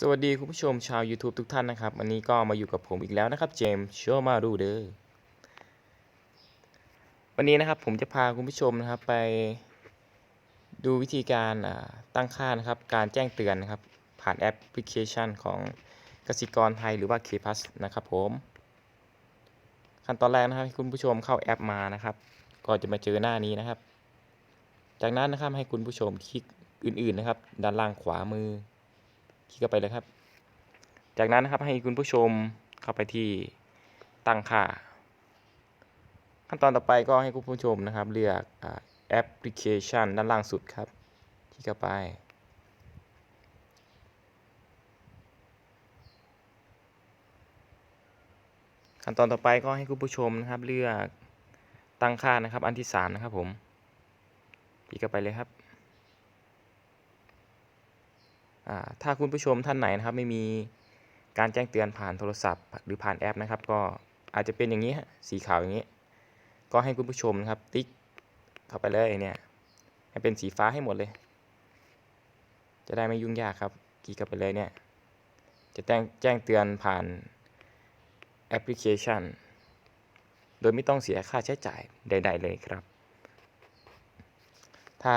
สวัสดีคุณผู้ชมชาว YouTube ทุกท่านนะครับ วันนี้ก็มาอยู่กับผมอีกแล้วนะครับ เจมส์โชมารูเดอร์วันนี้นะครับผมจะพาคุณผู้ชมนะครับไปดูวิธีการตั้งค่านะครับ การแจ้งเตือนนะครับ ผ่านแอปพลิเคชันของกสิกรไทยหรือว่า KPlus นะครับผม ขั้นตอนแรกนะครับให้คุณผู้ชมเข้าแอปมานะครับ ก็จะมาเจอหน้านี้นะครับ จากนั้นนะครับให้คุณผู้ชมคลิกอื่นๆนะครับ ด้านล่างขวามือ คลิกเข้าไปเลยครับ จากนั้นนะครับให้คุณผู้ชมเข้าไปที่ตั้งค่า ขั้นตอนต่อไปก็ให้คุณผู้ชมนะครับ เลือกแอปพลิเคชันด้านล่างสุดครับ คลิกเข้าไปขั้นตอนต่อไปก็ให้คุณผู้ชมนะครับเลือกตั้งค่านะครับอันที่สามนะครับผมคลิกเข้าไปเลยครับ ถ้าคุณผู้ชมท่านไหนนะครับไม่มีการแจ้งเตือนผ่านโทรศัพท์ หรือผ่านแอปนะครับ ก็อาจจะเป็นอย่างนี้ฮะสีขาวอย่างนี้ ก็ให้คุณผู้ชมนะครับติ๊กเข้าไปเลยเนี่ยให้เป็นสีฟ้าให้หมดเลย จะได้ไม่ยุ่งยากครับคลิกเข้าไปเลยเนี่ยจะแจ้งแจ้งเตือนผ่านแอปพลิเคชัน โดยไม่ต้องเสียค่าใช้จ่ายใด ๆ เลยครับ ถ้า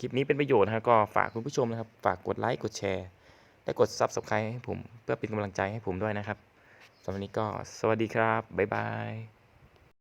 คลิปนี้เป็นประโยชน์นะครับก็ฝากคุณผู้ชมนะครับ ฝากกดไลค์กดแชร์ และกด Subscribe ให้ผม เพื่อเป็นกำลังใจให้ผมด้วยนะครับสำหรับวันนี้ก็สวัสดีครับ บ๊ายบาย